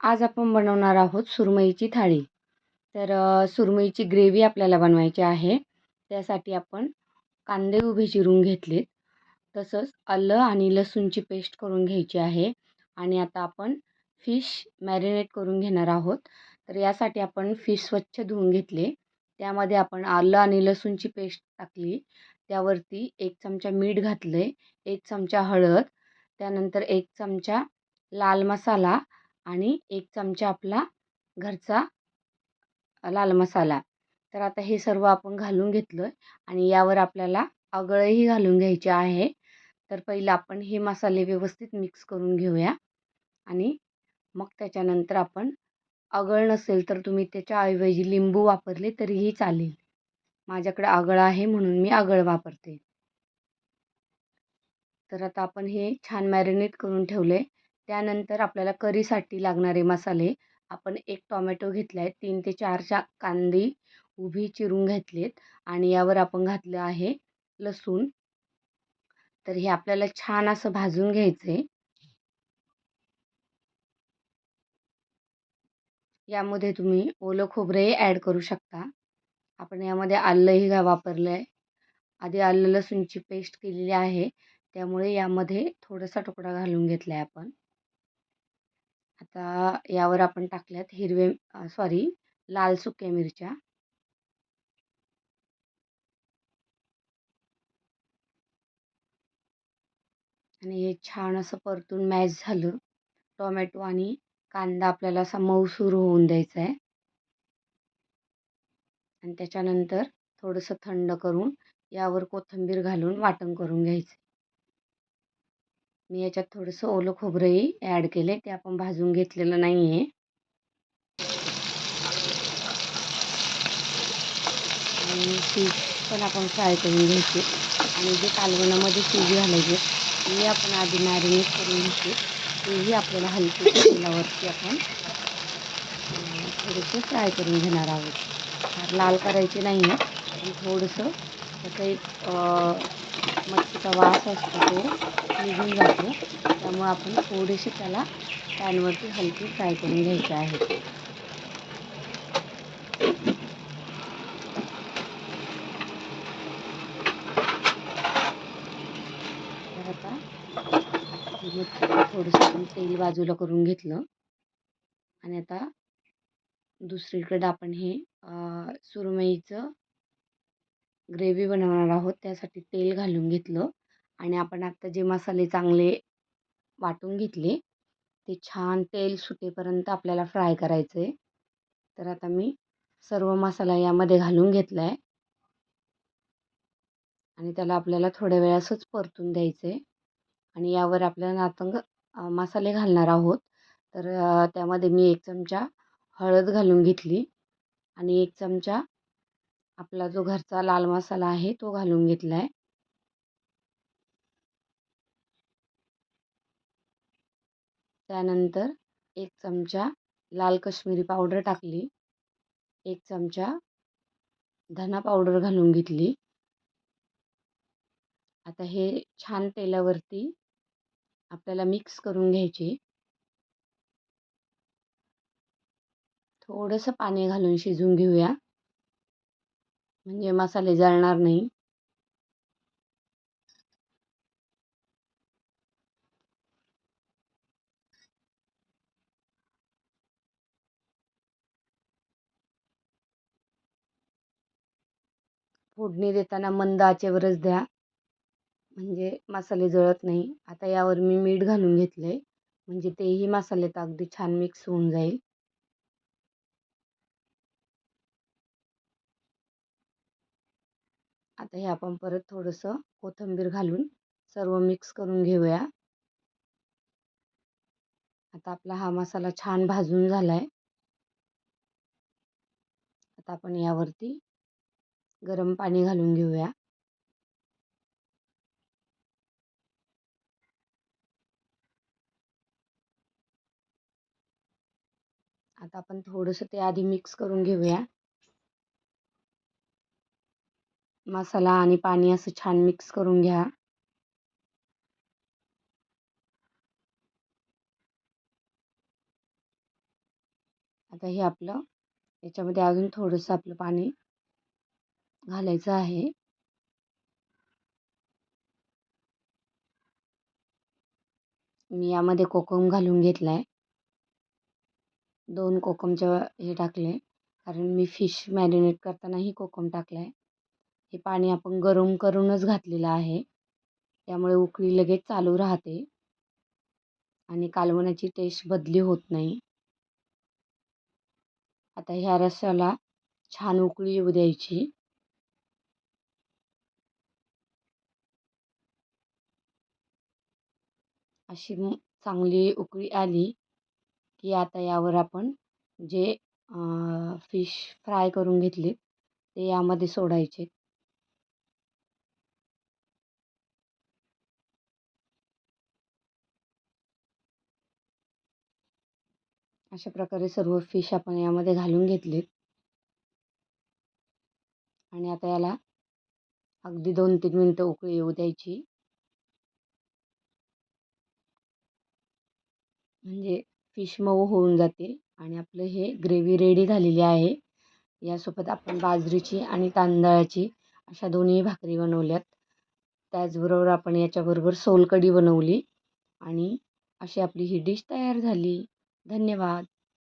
आज आपण बनवणार आहोत सुरमईची थाळी. तर सुरमईची ग्रेव्ही आपल्याला बनवायची आहे. त्यासाठी आपण कांदे उभे चिरून घेतलेत. तसंच आलं आणि लसूणची पेस्ट करून घ्यायची आहे. आणि आता आपण फिश मॅरिनेट करून घेणार आहोत. तर यासाठी आपण फिश स्वच्छ धुवून घेतले. त्यामध्ये आपण आलं आणि लसूणची पेस्ट टाकली. त्यावरती एक चमचा मीठ घातले एक चमचा हळद त्यानंतर एक चमचा लाल मसाला आणि एक चमचा आपला घरचा लाल मसाला. तर आता हे सर्व आपण घालून घेतलं आहे आणि यावर आपल्याला आगळंही घालून घ्यायचे आहे. तर पहिलं आपण हे मसाले व्यवस्थित मिक्स करून घेऊया आणि मग त्याच्यानंतर आपण आगळ नसेल तर तुम्ही त्याच्याऐवजी लिंबू वापरले तरीही चालेल. माझ्याकडे आगळ आहे म्हणून मी आगळ वापरते. तर आता आपण हे छान मॅरिनेट करून ठेवले त्यानंतर आपल्याला करीसाठी लागणारे मसाले आपण एक टॉमॅटो घेतला आहे तीन ते चार चा कांदी उभी चिरून घेतलेत आणि यावर आपण घातलं आहे लसूण. तर हे आपल्याला छान असं भाजून घ्यायचं आहे यामध्ये तुम्ही ओलं खोबरंही ॲड करू शकता. आपण यामध्ये आलंही घा वापरलं आहे आधी आलं लसूणची पेस्ट केलेली आहे. त्यामुळे यामध्ये थोडासा तुकडा घालून घेतला आहे आपण. आता यावर आपण टाकल्यात हिरवे सॉरी लाल सुक्या मिरच्या. आणि हे छान असं परतून मॅश झालं. टोमॅटो आणि कांदा आपल्याला असा मऊसूर होऊन द्यायचा आहे. आणि त्याच्यानंतर थोडंसं थंड करून यावर कोथिंबीर घालून वाटण करून घ्यायचं मी याच्यात थोडंसं ओलं खोबरंही ॲड केले ते आपण भाजून घेतलेलं नाही आहे आणि पण आपण फ्राय करून घ्यायचे. आणि जे कालवणामध्ये फिश घालायचे ते आपण आधी मॅरिनेट करून घ्यायचे. तेही आपल्याला हलके तेलावरती आपण थोडंसं फ्राय करून घेणार आहोत. फार लाल करायचे नाही आहे पण थोडंसं त्याचा एक मच्छीचा वास असतो तो. निघून जातो त्यामुळे आपण थोडीशी त्याला पॅनवरती हलकी फ्राय करून घ्यायचे आहे. आता थोडंसं आपण तेल बाजूला करून घेतलं. आणि आता दुसरीकडे आपण हे सुरमईचं ग्रेव्ही बनवणार आहोत. त्यासाठी तेल घालून घेतलं. आणि आपण आत्ता जे मसाले चांगले वाटून घेतले ते छान तेल सुटेपर्यंत आपल्याला फ्राय करायचं आहे तर आता मी सर्व मसाला यामध्ये घालून घेतला आहे आणि त्याला आपल्याला थोड्या वेळासच परतून द्यायचं आहे आणि यावर आपल्याला नातंग मसाले घालणार आहोत. तर त्यामध्ये मी एक चमचा हळद घालून घेतली. आणि एक चमचा आपला जो घरचा लाल मसाला आहे तो घालून घेतला आहे त्यानंतर एक चमचा लाल कश्मीरी पावडर टाकली. एक चमचा धना पावडर घालून घेतली. आता हे छान तेलावरती आपल्याला मिक्स करून घ्यायचे. थोडंसं पाणी घालून शिजून घेऊया. म्हणजे मसाले जळणार नाही. फोडणी देताना मंद आचेवरच द्या. म्हणजे मसाले जळत नाही. आता यावर मी मीठ घालून घेतलं आहे म्हणजे तेही मसाल्यात अगदी छान मिक्स होऊन जाईल. आता हे आपण परत थोडंसं कोथिंबीर घालून सर्व मिक्स करून घेऊया. आता आपला हा मसाला छान भाजून झाला आहे आता आपण यावरती गरम पाणी घालून घेऊया. आता आपण थोडंसं ते आधी मिक्स करून घेऊया. मसाला आणि पाणी असं छान मिक्स करून घ्या. आता हे आपलं, याच्यामध्ये अजून थोडंसं आपलं पाणी घालायचं आहे. मी यामध्ये कोकम घालून घेतला आहे दोन कोकमच्या हे टाकले. कारण मी फिश मॅरिनेट करतानाही कोकम टाकला आहे हे पाणी आपण गरम करूनच घातलेलं आहे. त्यामुळे उकळी लगेच चालू राहते. आणि कालवणाची टेस्ट बदली होत नाही. आता ह्या रस्साला छान उकळी येऊ द्यायची. अशी चांगली उकळी आली की आता यावर आपण जे फिश फ्राय करून घेतले ते यामध्ये सोडायचे. अशा प्रकारे सर्व फिश आपण यामध्ये घालून घेतलेत. आणि आता याला अगदी दोन तीन मिनटं उकळी येऊ द्यायची. म्हणजे फिश मऊ होऊन जाते आणि आपलं हे ग्रेव्ही रेडी झालेली आहे. यासोबत आपण बाजरीची आणि तांदळाची अशा दोन्ही भाकरी बनवल्यात. त्याचबरोबर आपण याच्याबरोबर सोलकढी बनवली आणि अशी आपली ही डिश तयार झाली. धन्यवाद.